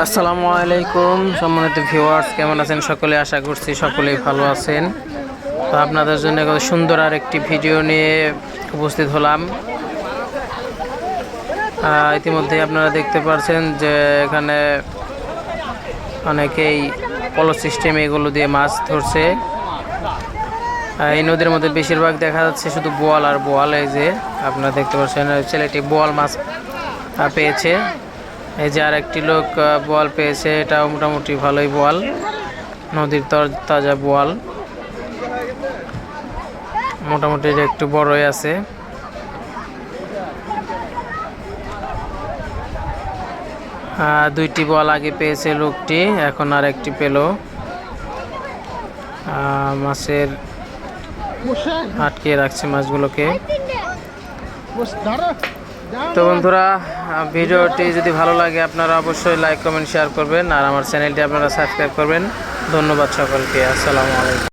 আসসালামু আলাইকুম সম্মানিত ভিউয়ার্স, কেমন আছেন সকলে? আশা করছি সকলেই ভালো আছেন। তো আপনাদের জন্য সুন্দর আর একটি ভিডিও নিয়ে উপস্থিত হলাম। ইতিমধ্যে আপনারা দেখতে পাচ্ছেন যে এখানে অনেকেই পলো সিস্টেম এগুলো দিয়ে মাছ ধরছে। এই নদীর মধ্যে বেশিরভাগ দেখা যাচ্ছে শুধু বোয়াল আর বোয়াল, এই যে আপনারা দেখতে পাচ্ছেন, ছেলেটি বোয়াল মাছ পেয়েছে। এই যে আর একটি লোক বোয়াল পেয়েছে। এটাও মোটামুটি ভালোই বল। নদীর তাজা বল। মোটামুটি একটু বড়ই আছে। দুইটি বল আগে পেয়েছে লোকটি, এখন আর একটি পেল মাছের আটকে রাখছে মাছগুলোকে। তো বন্ধুরা, ভিডিওটি যদি ভালো লাগে, আপনারা অবশ্যই লাইক কমেন্ট শেয়ার করবেন। আর আমার চ্যানেলটি আপনারা সাবস্ক্রাইব করবেন। ধন্যবাদ সকলকে। আসসালামু আলাইকুম।